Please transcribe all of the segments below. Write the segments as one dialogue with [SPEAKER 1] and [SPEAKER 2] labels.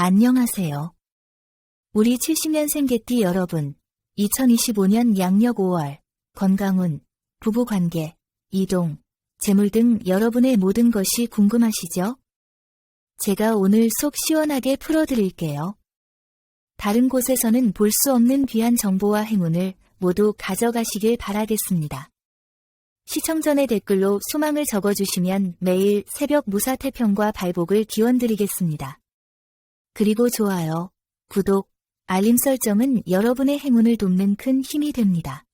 [SPEAKER 1] 안녕하세요. 우리 70년생 개띠 여러분, 2025년 양력 5월, 건강운, 부부관계, 이동, 재물 등 여러분의 모든 것이 궁금하시죠? 제가 오늘 속 시원하게 풀어드릴게요. 다른 곳에서는 볼 수 없는 귀한 정보와 행운을 모두 가져가시길 바라겠습니다. 시청 전에 댓글로 소망을 적어주시면 매일 새벽 무사 태평과 발복을 기원드리겠습니다. 그리고 좋아요, 구독, 알림 설정은 여러분의 행운을 돕는 큰 힘이 됩니다.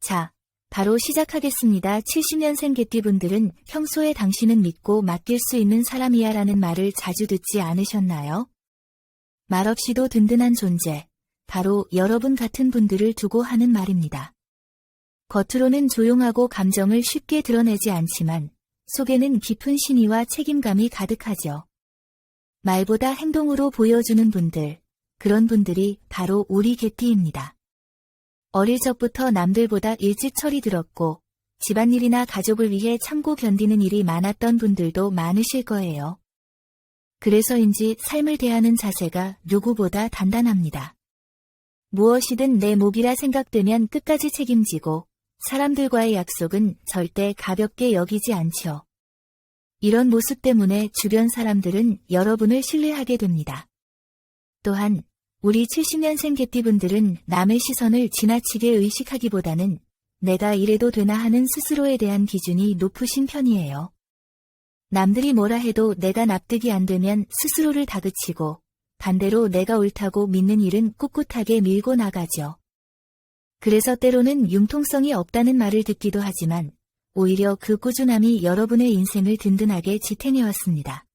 [SPEAKER 1] 자, 바로 시작하겠습니다. 70년생 개띠분들은 평소에 당신은 믿고 맡길 수 있는 사람이야 라는 말을 자주 듣지 않으셨나요? 말없이도 든든한 존재, 바로 여러분 같은 분들을 두고 하는 말입니다. 겉으로는 조용하고 감정을 쉽게 드러내지 않지만 속에는 깊은 신의와 책임감이 가득하죠. 말보다 행동으로 보여주는 분들, 그런 분들이 바로 우리 개띠입니다. 어릴 적부터 남들보다 일찍 철이 들었고 집안일이나 가족을 위해 참고 견디는 일이 많았던 분들도 많으실 거예요. 그래서인지 삶을 대하는 자세가 누구보다 단단합니다. 무엇이든 내 몫이라 생각되면 끝까지 책임지고 사람들과의 약속은 절대 가볍게 여기지 않죠. 이런 모습 때문에 주변 사람들은 여러분을 신뢰하게 됩니다. 또한 우리 70년생 개띠분들은 남의 시선을 지나치게 의식하기보다는 내가 이래도 되나 하는 스스로에 대한 기준이 높으신 편이에요. 남들이 뭐라 해도 내가 납득이 안 되면 스스로를 다그치고 반대로 내가 옳다고 믿는 일은 꿋꿋하게 밀고 나가죠. 그래서 때로는 융통성이 없다는 말을 듣기도 하지만 오히려 그 꾸준함이 여러분의 인생을 든든하게 지탱해왔습니다.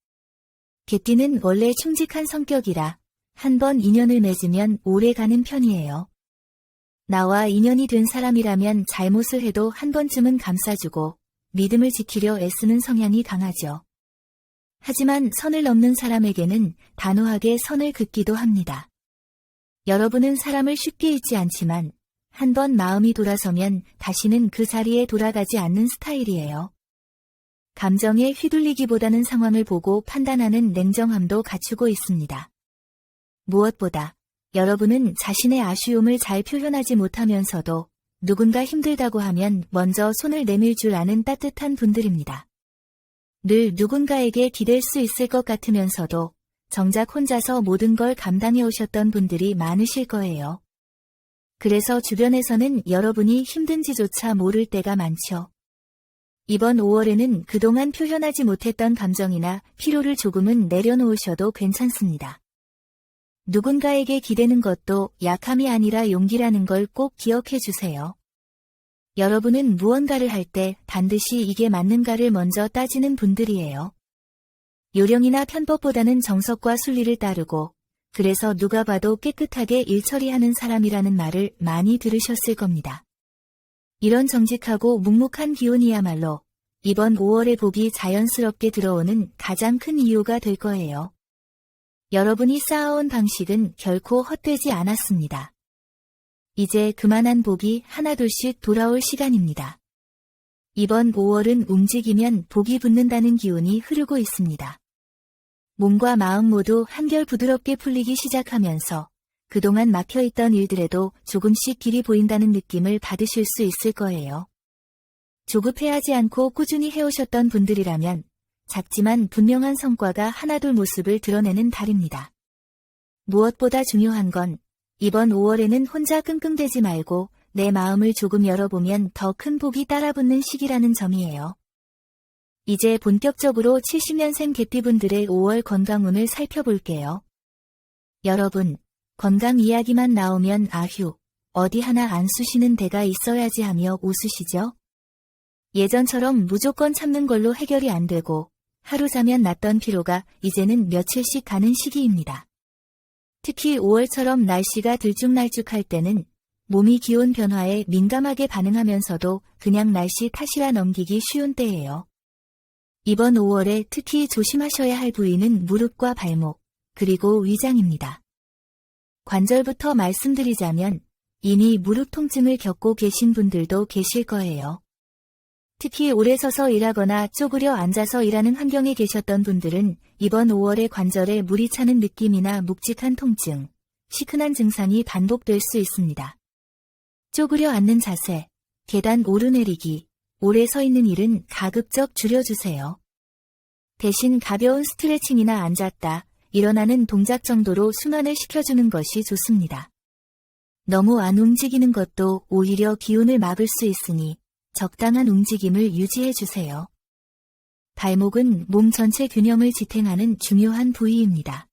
[SPEAKER 1] 개띠는 원래 충직한 성격이라 한 번 인연을 맺으면 오래 가는 편이에요. 나와 인연이 된 사람이라면 잘못을 해도 한 번쯤은 감싸주고 믿음을 지키려 애쓰는 성향이 강하죠. 하지만 선을 넘는 사람에게는 단호하게 선을 긋기도 합니다. 여러분은 사람을 쉽게 잊지 않지만 한 번 마음이 돌아서면 다시는 그 자리에 돌아가지 않는 스타일이에요. 감정에 휘둘리기보다는 상황을 보고 판단하는 냉정함도 갖추고 있습니다. 무엇보다 여러분은 자신의 아쉬움을 잘 표현하지 못하면서도 누군가 힘들다고 하면 먼저 손을 내밀 줄 아는 따뜻한 분들입니다. 늘 누군가에게 기댈 수 있을 것 같으면서도 정작 혼자서 모든 걸 감당해 오셨던 분들이 많으실 거예요. 그래서 주변에서는 여러분이 힘든지조차 모를 때가 많죠. 이번 5월에는 그동안 표현하지 못했던 감정이나 피로를 조금은 내려놓으셔도 괜찮습니다. 누군가에게 기대는 것도 약함이 아니라 용기라는 걸 꼭 기억해 주세요. 여러분은 무언가를 할 때 반드시 이게 맞는가를 먼저 따지는 분들이에요. 요령이나 편법보다는 정석과 순리를 따르고 그래서 누가 봐도 깨끗하게 일 처리하는 사람이라는 말을 많이 들으셨을 겁니다. 이런 정직하고 묵묵한 기운이야말로 이번 5월의 복이 자연스럽게 들어오는 가장 큰 이유가 될 거예요. 여러분이 쌓아온 방식은 결코 헛되지 않았습니다. 이제 그만한 복이 하나둘씩 돌아올 시간입니다. 이번 5월은 움직이면 복이 붙는다는 기운이 흐르고 있습니다. 몸과 마음 모두 한결 부드럽게 풀리기 시작하면서 그동안 막혀있던 일들에도 조금씩 길이 보인다는 느낌을 받으실 수 있을 거예요. 조급해하지 않고 꾸준히 해오셨던 분들이라면 작지만 분명한 성과가 하나둘 모습을 드러내는 달입니다. 무엇보다 중요한 건 이번 5월에는 혼자 끙끙대지 말고 내 마음을 조금 열어보면 더 큰 복이 따라붙는 시기라는 점이에요. 이제 본격적으로 70년생 개띠분들의 5월 건강운을 살펴볼게요. 여러분, 건강 이야기만 나오면 아휴, 어디 하나 안 쑤시는 데가 있어야지 하며 웃으시죠? 예전처럼 무조건 참는 걸로 해결이 안 되고 하루 자면 났던 피로가 이제는 며칠씩 가는 시기입니다. 특히 5월처럼 날씨가 들쭉날쭉할 때는 몸이 기온 변화에 민감하게 반응하면서도 그냥 날씨 탓이라 넘기기 쉬운 때예요. 이번 5월에 특히 조심하셔야 할 부위는 무릎과 발목, 그리고 위장입니다. 관절부터 말씀드리자면 이미 무릎 통증을 겪고 계신 분들도 계실 거예요. 특히 오래 서서 일하거나 쪼그려 앉아서 일하는 환경에 계셨던 분들은 이번 5월에 관절에 물이 차는 느낌이나 묵직한 통증, 시큰한 증상이 반복될 수 있습니다. 쪼그려 앉는 자세, 계단 오르내리기, 오래 서 있는 일은 가급적 줄여주세요. 대신 가벼운 스트레칭이나 앉았다, 일어나는 동작 정도로 순환을 시켜주는 것이 좋습니다. 너무 안 움직이는 것도 오히려 기운을 막을 수 있으니 적당한 움직임을 유지해 주세요. 발목은 몸 전체 균형을 지탱하는 중요한 부위입니다.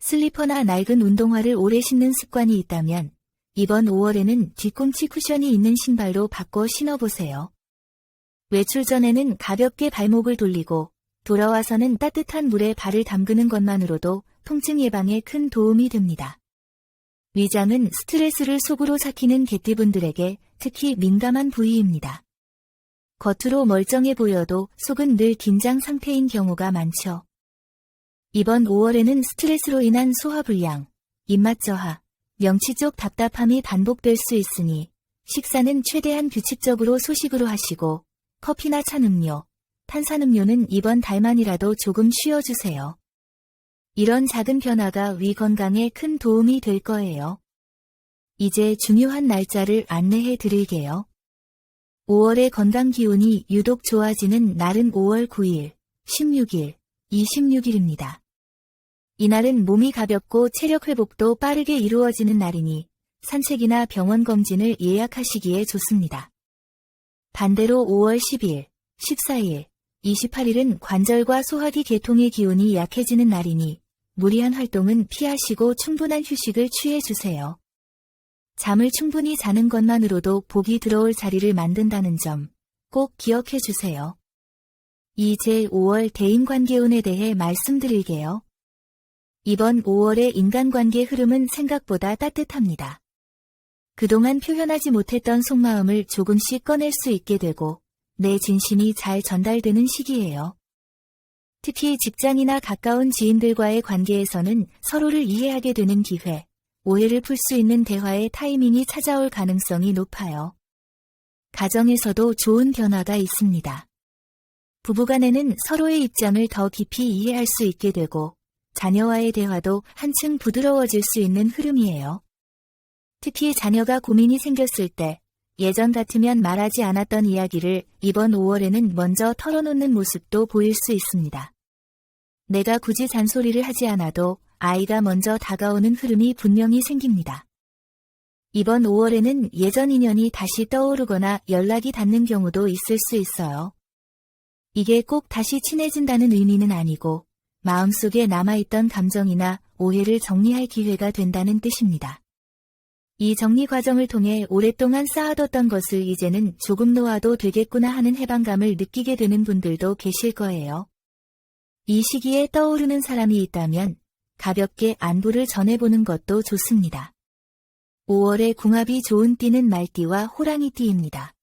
[SPEAKER 1] 슬리퍼나 낡은 운동화를 오래 신는 습관이 있다면 이번 5월에는 뒤꿈치 쿠션이 있는 신발로 바꿔 신어보세요. 외출 전에는 가볍게 발목을 돌리고 돌아와서는 따뜻한 물에 발을 담그는 것만으로도 통증 예방에 큰 도움이 됩니다. 위장은 스트레스를 속으로 삭히는 개띠분들에게 특히 민감한 부위입니다. 겉으로 멀쩡해 보여도 속은 늘 긴장 상태인 경우가 많죠. 이번 5월에는 스트레스로 인한 소화불량, 입맛 저하, 명치 쪽 답답함이 반복될 수 있으니 식사는 최대한 규칙적으로 소식으로 하시고 커피나 찬 음료, 탄산음료는 이번 달만이라도 조금 쉬어주세요. 이런 작은 변화가 위 건강에 큰 도움이 될 거예요. 이제 중요한 날짜를 안내해 드릴게요. 5월의 건강 기운이 유독 좋아지는 날은 5월 9일, 16일, 26일입니다. 이날은 몸이 가볍고 체력 회복도 빠르게 이루어지는 날이니 산책이나 병원 검진을 예약하시기에 좋습니다. 반대로 5월 10일, 14일, 28일은 관절과 소화기 계통의 기운이 약해지는 날이니 무리한 활동은 피하시고 충분한 휴식을 취해 주세요. 잠을 충분히 자는 것만으로도 복이 들어올 자리를 만든다는 점 꼭 기억해 주세요. 이제 5월 대인관계운에 대해 말씀드릴게요. 이번 5월의 인간관계 흐름은 생각보다 따뜻합니다. 그동안 표현하지 못했던 속마음을 조금씩 꺼낼 수 있게 되고 내 진심이 잘 전달되는 시기예요. 특히 직장이나 가까운 지인들과의 관계에서는 서로를 이해하게 되는 기회, 오해를 풀 수 있는 대화의 타이밍이 찾아올 가능성이 높아요. 가정에서도 좋은 변화가 있습니다. 부부간에는 서로의 입장을 더 깊이 이해할 수 있게 되고 자녀와의 대화도 한층 부드러워질 수 있는 흐름이에요. 특히 자녀가 고민이 생겼을 때 예전 같으면 말하지 않았던 이야기를 이번 5월에는 먼저 털어놓는 모습도 보일 수 있습니다. 내가 굳이 잔소리를 하지 않아도 아이가 먼저 다가오는 흐름이 분명히 생깁니다. 이번 5월에는 예전 인연이 다시 떠오르거나 연락이 닿는 경우도 있을 수 있어요. 이게 꼭 다시 친해진다는 의미는 아니고 마음속에 남아있던 감정이나 오해를 정리할 기회가 된다는 뜻입니다. 이 정리 과정을 통해 오랫동안 쌓아뒀던 것을 이제는 조금 놓아도 되겠구나 하는 해방감을 느끼게 되는 분들도 계실 거예요. 이 시기에 떠오르는 사람이 있다면 가볍게 안부를 전해보는 것도 좋습니다. 5월에 궁합이 좋은 띠는 말띠와 호랑이 띠입니다.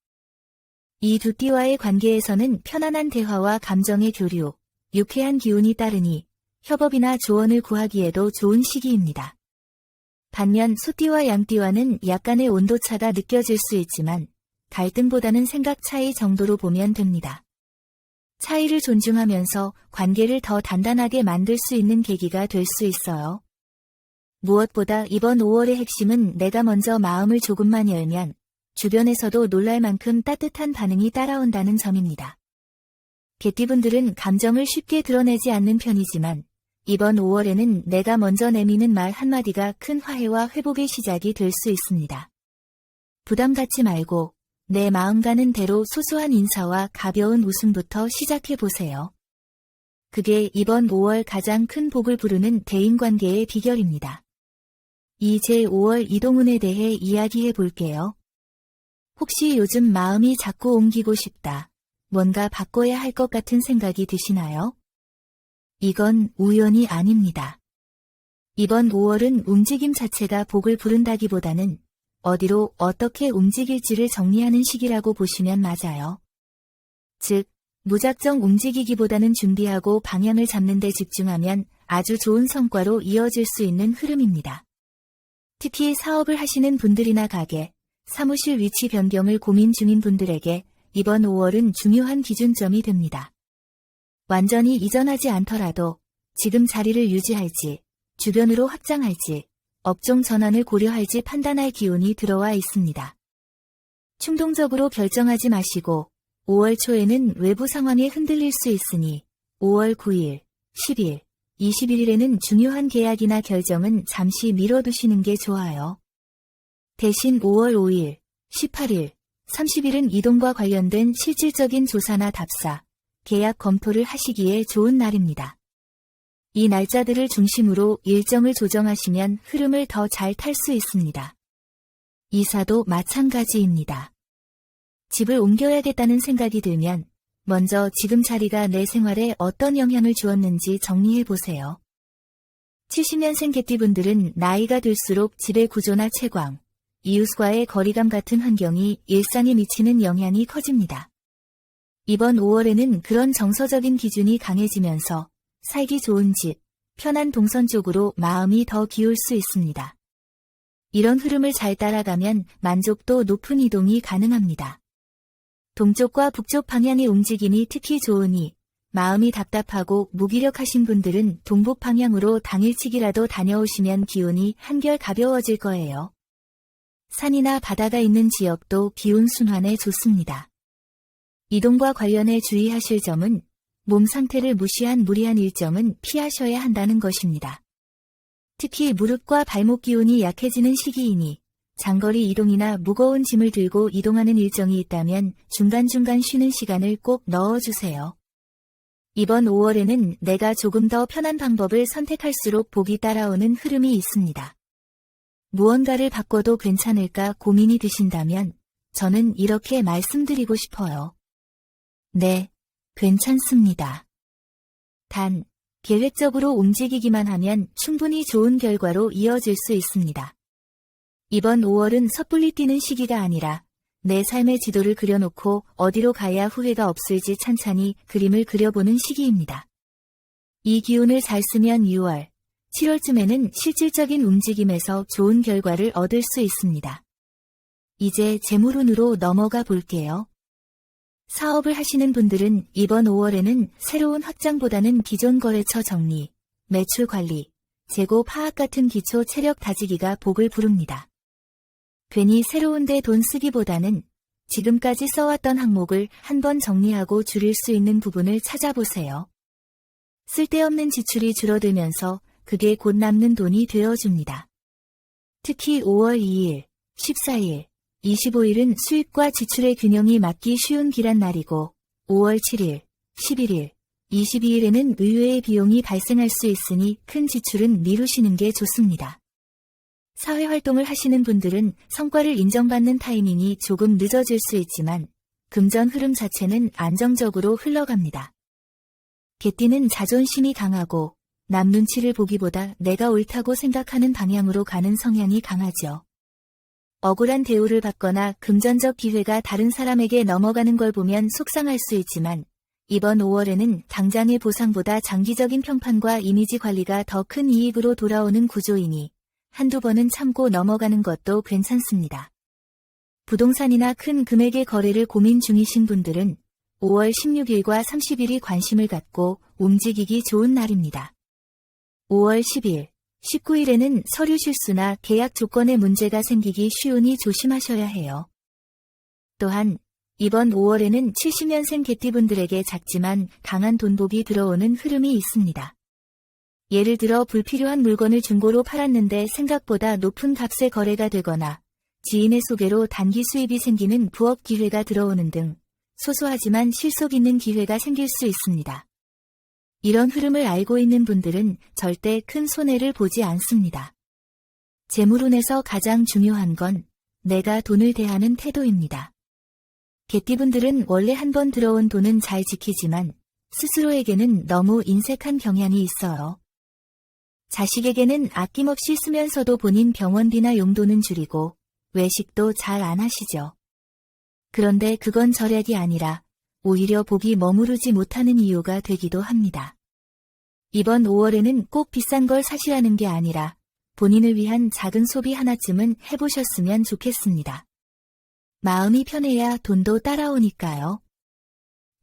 [SPEAKER 1] 이 두 띠와의 관계에서는 편안한 대화와 감정의 교류, 유쾌한 기운이 따르니 협업이나 조언을 구하기에도 좋은 시기입니다. 반면 소띠와 양띠와는 약간의 온도차가 느껴질 수 있지만 갈등보다는 생각 차이 정도로 보면 됩니다. 차이를 존중하면서 관계를 더 단단하게 만들 수 있는 계기가 될 수 있어요. 무엇보다 이번 5월의 핵심은 내가 먼저 마음을 조금만 열면 주변에서도 놀랄 만큼 따뜻한 반응이 따라온다는 점입니다. 개띠분들은 감정을 쉽게 드러내지 않는 편이지만 이번 5월에는 내가 먼저 내미는 말 한마디가 큰 화해와 회복의 시작이 될 수 있습니다. 부담 갖지 말고 내 마음 가는 대로 소소한 인사와 가벼운 웃음부터 시작해 보세요. 그게 이번 5월 가장 큰 복을 부르는 대인관계의 비결입니다. 이제 5월 이동운에 대해 이야기해 볼게요. 혹시 요즘 마음이 자꾸 옮기고 싶다, 뭔가 바꿔야 할 것 같은 생각이 드시나요? 이건 우연이 아닙니다. 이번 5월은 움직임 자체가 복을 부른다기보다는 어디로 어떻게 움직일지를 정리하는 시기라고 보시면 맞아요. 즉, 무작정 움직이기보다는 준비하고 방향을 잡는 데 집중하면 아주 좋은 성과로 이어질 수 있는 흐름입니다. 특히 사업을 하시는 분들이나 가게, 사무실 위치 변경을 고민 중인 분들에게 이번 5월은 중요한 기준점이 됩니다. 완전히 이전하지 않더라도 지금 자리를 유지할지, 주변으로 확장할지, 업종 전환을 고려할지 판단할 기운이 들어와 있습니다. 충동적으로 결정하지 마시고 5월 초에는 외부 상황에 흔들릴 수 있으니 5월 9일, 10일, 21일에는 중요한 계약이나 결정은 잠시 미뤄두시는 게 좋아요. 대신 5월 5일, 18일, 30일은 이동과 관련된 실질적인 조사나 답사, 계약 검토를 하시기에 좋은 날입니다. 이 날짜들을 중심으로 일정을 조정하시면 흐름을 더 잘 탈 수 있습니다. 이사도 마찬가지입니다. 집을 옮겨야겠다는 생각이 들면 먼저 지금 자리가 내 생활에 어떤 영향을 주었는지 정리해 보세요. 70년생 개띠분들은 나이가 들수록 집의 구조나 채광, 이웃과의 거리감 같은 환경이 일상에 미치는 영향이 커집니다. 이번 5월에는 그런 정서적인 기준이 강해지면서 살기 좋은 집, 편한 동선 쪽으로 마음이 더 기울 수 있습니다. 이런 흐름을 잘 따라가면 만족도 높은 이동이 가능합니다. 동쪽과 북쪽 방향의 움직임이 특히 좋으니 마음이 답답하고 무기력하신 분들은 동북 방향으로 당일치기라도 다녀오시면 기운이 한결 가벼워질 거예요. 산이나 바다가 있는 지역도 기운 순환에 좋습니다. 이동과 관련해 주의하실 점은 몸 상태를 무시한 무리한 일정은 피하셔야 한다는 것입니다. 특히 무릎과 발목 기운이 약해지는 시기이니 장거리 이동이나 무거운 짐을 들고 이동하는 일정이 있다면 중간중간 쉬는 시간을 꼭 넣어주세요. 이번 5월에는 내가 조금 더 편한 방법을 선택할수록 복이 따라오는 흐름이 있습니다. 무언가를 바꿔도 괜찮을까 고민이 드신다면 저는 이렇게 말씀드리고 싶어요. 네, 괜찮습니다. 단, 계획적으로 움직이기만 하면 충분히 좋은 결과로 이어질 수 있습니다. 이번 5월은 섣불리 뛰는 시기가 아니라 내 삶의 지도를 그려놓고 어디로 가야 후회가 없을지 찬찬히 그림을 그려보는 시기입니다. 이 기운을 잘 쓰면 6월, 7월쯤에는 실질적인 움직임에서 좋은 결과를 얻을 수 있습니다. 이제 재물운으로 넘어가 볼게요. 사업을 하시는 분들은 이번 5월에는 새로운 확장보다는 기존 거래처 정리, 매출 관리, 재고 파악 같은 기초 체력 다지기가 복을 부릅니다. 괜히 새로운 데 돈 쓰기보다는 지금까지 써왔던 항목을 한번 정리하고 줄일 수 있는 부분을 찾아보세요. 쓸데없는 지출이 줄어들면서 그게 곧 남는 돈이 되어줍니다. 특히 5월 2일, 14일, 25일은 수입과 지출의 균형이 맞기 쉬운 기란 날이고 5월 7일, 11일, 22일에는 의외의 비용이 발생할 수 있으니 큰 지출은 미루시는 게 좋습니다. 사회 활동을 하시는 분들은 성과를 인정받는 타이밍이 조금 늦어질 수 있지만 금전 흐름 자체는 안정적으로 흘러갑니다. 개띠는 자존심이 강하고 남 눈치를 보기보다 내가 옳다고 생각하는 방향으로 가는 성향이 강하죠. 억울한 대우를 받거나 금전적 기회가 다른 사람에게 넘어가는 걸 보면 속상할 수 있지만 이번 5월에는 당장의 보상보다 장기적인 평판과 이미지 관리가 더 큰 이익으로 돌아오는 구조이니 한두 번은 참고 넘어가는 것도 괜찮습니다. 부동산이나 큰 금액의 거래를 고민 중이신 분들은 5월 16일과 30일이 관심을 갖고 움직이기 좋은 날입니다. 5월 10일, 19일에는 서류 실수나 계약 조건에 문제가 생기기 쉬우니 조심하셔야 해요. 또한 이번 5월에는 70년생 개띠분들에게 작지만 강한 돈복이 들어오는 흐름이 있습니다. 예를 들어 불필요한 물건을 중고로 팔았는데 생각보다 높은 값에 거래가 되거나 지인의 소개로 단기 수입이 생기는 부업 기회가 들어오는 등 소소하지만 실속 있는 기회가 생길 수 있습니다. 이런 흐름을 알고 있는 분들은 절대 큰 손해를 보지 않습니다. 재물운에서 가장 중요한 건 내가 돈을 대하는 태도입니다. 개띠분들은 원래 한 번 들어온 돈은 잘 지키지만 스스로에게는 너무 인색한 경향이 있어요. 자식에게는 아낌없이 쓰면서도 본인 병원비나 용도는 줄이고 외식도 잘 안 하시죠. 그런데 그건 절약이 아니라 오히려 복이 머무르지 못하는 이유가 되기도 합니다. 이번 5월에는 꼭 비싼 걸 사시라는 게 아니라 본인을 위한 작은 소비 하나쯤은 해보셨으면 좋겠습니다. 마음이 편해야 돈도 따라오니까요.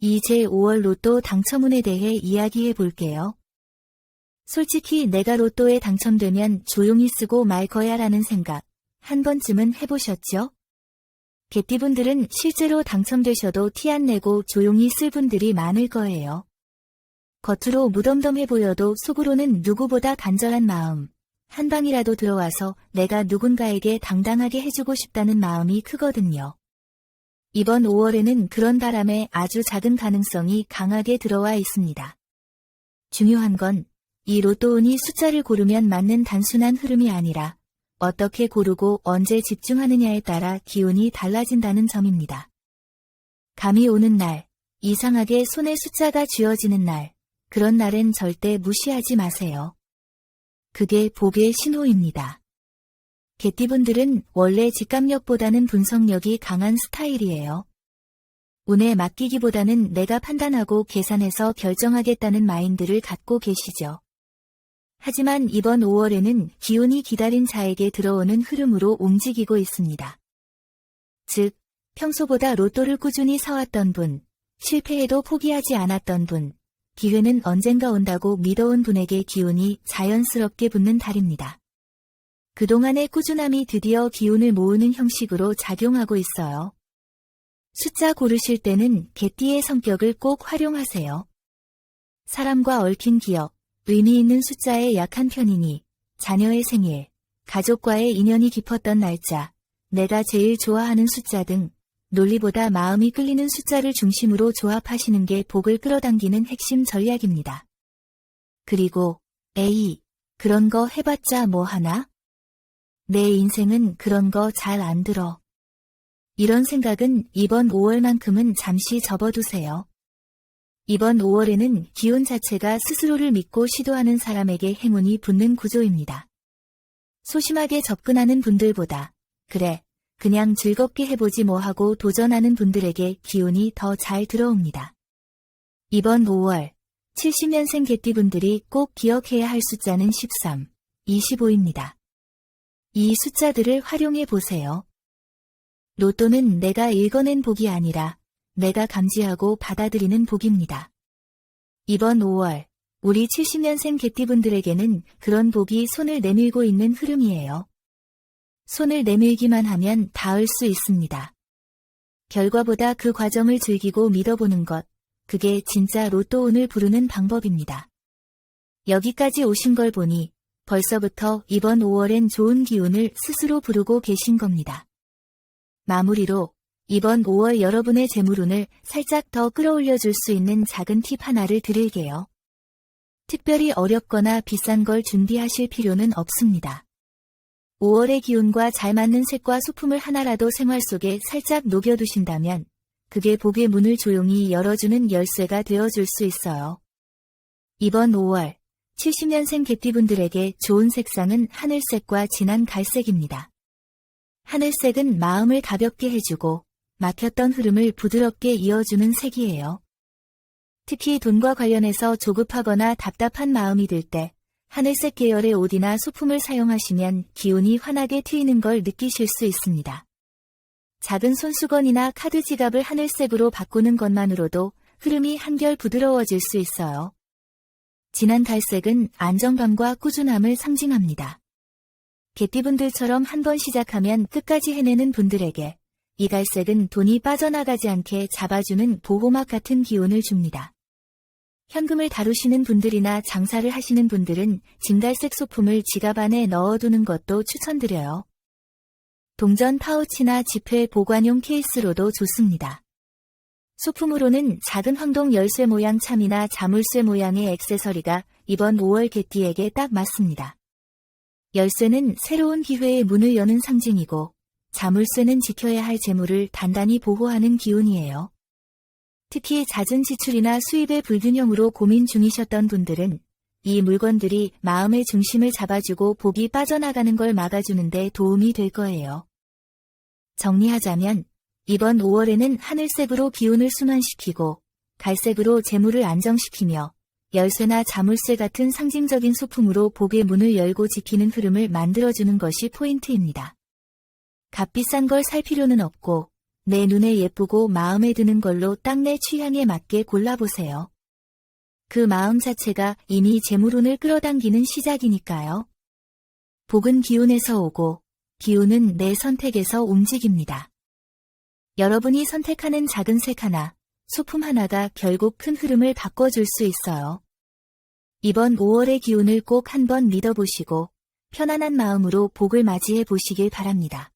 [SPEAKER 1] 이 제 5월 로또 당첨운에 대해 이야기해 볼게요. 솔직히 내가 로또에 당첨되면 조용히 쓰고 말 거야 라는 생각 한 번쯤은 해보셨죠? 개띠분들은 실제로 당첨되셔도 티 안 내고 조용히 쓸 분들이 많을 거예요. 겉으로 무덤덤해 보여도 속으로는 누구보다 간절한 마음, 한 방이라도 들어와서 내가 누군가에게 당당하게 해주고 싶다는 마음이 크거든요. 이번 5월에는 그런 바람에 아주 작은 가능성이 강하게 들어와 있습니다. 중요한 건 이 로또운이 숫자를 고르면 맞는 단순한 흐름이 아니라 어떻게 고르고 언제 집중하느냐에 따라 기운이 달라진다는 점입니다. 감이 오는 날, 이상하게 손에 숫자가 쥐어지는 날, 그런 날엔 절대 무시하지 마세요. 그게 복의 신호입니다. 개띠분들은 원래 직감력보다는 분석력이 강한 스타일이에요. 운에 맡기기보다는 내가 판단하고 계산해서 결정하겠다는 마인드를 갖고 계시죠. 하지만 이번 5월에는 기운이 기다린 자에게 들어오는 흐름으로 움직이고 있습니다. 즉, 평소보다 로또를 꾸준히 사왔던 분, 실패해도 포기하지 않았던 분, 기회는 언젠가 온다고 믿어온 분에게 기운이 자연스럽게 붙는 달입니다. 그동안의 꾸준함이 드디어 기운을 모으는 형식으로 작용하고 있어요. 숫자 고르실 때는 개띠의 성격을 꼭 활용하세요. 사람과 얽힌 기억, 의미 있는 숫자에 약한 편이니 자녀의 생일, 가족과의 인연이 깊었던 날짜, 내가 제일 좋아하는 숫자 등 논리보다 마음이 끌리는 숫자를 중심으로 조합하시는 게 복을 끌어당기는 핵심 전략입니다. 그리고 에이, 그런 거 해봤자 뭐 하나? 내 인생은 그런 거 잘 안 들어. 이런 생각은 이번 5월만큼은 잠시 접어두세요. 이번 5월에는 기운 자체가 스스로를 믿고 시도하는 사람에게 행운이 붙는 구조입니다. 소심하게 접근하는 분들보다, 그래, 그냥 즐겁게 해보지 뭐 하고 도전하는 분들에게 기운이 더 잘 들어옵니다. 이번 5월, 70년생 개띠분들이 꼭 기억해야 할 숫자는 13, 25입니다. 이 숫자들을 활용해 보세요. 로또는 내가 읽어낸 복이 아니라 내가 감지하고 받아들이는 복입니다. 이번 5월, 우리 70년생 개띠분들에게는 그런 복이 손을 내밀고 있는 흐름이에요. 손을 내밀기만 하면 닿을 수 있습니다. 결과보다 그 과정을 즐기고 믿어보는 것, 그게 진짜 로또 운을 부르는 방법입니다. 여기까지 오신 걸 보니 벌써부터 이번 5월엔 좋은 기운을 스스로 부르고 계신 겁니다. 마무리로 이번 5월 여러분의 재물운을 살짝 더 끌어올려 줄 수 있는 작은 팁 하나를 드릴게요. 특별히 어렵거나 비싼 걸 준비하실 필요는 없습니다. 5월의 기운과 잘 맞는 색과 소품을 하나라도 생활 속에 살짝 녹여두신다면 그게 복의 문을 조용히 열어주는 열쇠가 되어줄 수 있어요. 이번 5월 70년생 개띠분들에게 좋은 색상은 하늘색과 진한 갈색입니다. 하늘색은 마음을 가볍게 해주고 막혔던 흐름을 부드럽게 이어주는 색이에요. 특히 돈과 관련해서 조급하거나 답답한 마음이 들 때 하늘색 계열의 옷이나 소품을 사용하시면 기운이 환하게 트이는 걸 느끼실 수 있습니다. 작은 손수건이나 카드 지갑을 하늘색으로 바꾸는 것만으로도 흐름이 한결 부드러워질 수 있어요. 진한 갈색은 안정감과 꾸준함을 상징합니다. 개띠분들처럼 한 번 시작하면 끝까지 해내는 분들에게 이 갈색은 돈이 빠져나가지 않게 잡아주는 보호막 같은 기운을 줍니다. 현금을 다루시는 분들이나 장사를 하시는 분들은 진갈색 소품을 지갑 안에 넣어두는 것도 추천드려요. 동전 파우치나 지폐 보관용 케이스로도 좋습니다. 소품으로는 작은 황동 열쇠 모양 참이나 자물쇠 모양의 액세서리가 이번 5월 개띠에게 딱 맞습니다. 열쇠는 새로운 기회의 문을 여는 상징이고 자물쇠는 지켜야 할 재물을 단단히 보호하는 기운이에요. 특히 잦은 지출이나 수입의 불균형으로 고민 중이셨던 분들은 이 물건들이 마음의 중심을 잡아주고 복이 빠져나가는 걸 막아주는데 도움이 될 거예요. 정리하자면 이번 5월에는 하늘색으로 기운을 순환시키고 갈색으로 재물을 안정시키며 열쇠나 자물쇠 같은 상징적인 소품으로 복의 문을 열고 지키는 흐름을 만들어주는 것이 포인트입니다. 값비싼 걸 살 필요는 없고 내 눈에 예쁘고 마음에 드는 걸로 딱 내 취향에 맞게 골라보세요. 그 마음 자체가 이미 재물운을 끌어당기는 시작이니까요. 복은 기운에서 오고 기운은 내 선택에서 움직입니다. 여러분이 선택하는 작은 색 하나, 소품 하나가 결국 큰 흐름을 바꿔줄 수 있어요. 이번 5월의 기운을 꼭 한번 믿어보시고 편안한 마음으로 복을 맞이해 보시길 바랍니다.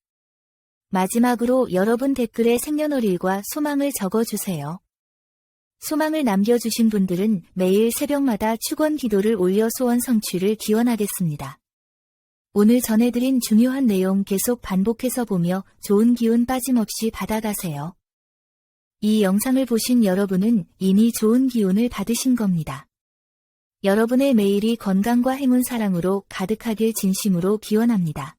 [SPEAKER 1] 마지막으로 여러분 댓글에 생년월일과 소망을 적어주세요. 소망을 남겨주신 분들은 매일 새벽마다 축원 기도를 올려 소원 성취를 기원하겠습니다. 오늘 전해드린 중요한 내용 계속 반복해서 보며 좋은 기운 빠짐없이 받아가세요. 이 영상을 보신 여러분은 이미 좋은 기운을 받으신 겁니다. 여러분의 매일이 건강과 행운 사랑으로 가득하길 진심으로 기원합니다.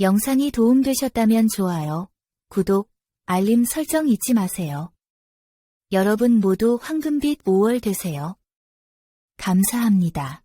[SPEAKER 1] 영상이 도움되셨다면 좋아요, 구독, 알림 설정 잊지 마세요. 여러분 모두 황금빛 5월 되세요. 감사합니다.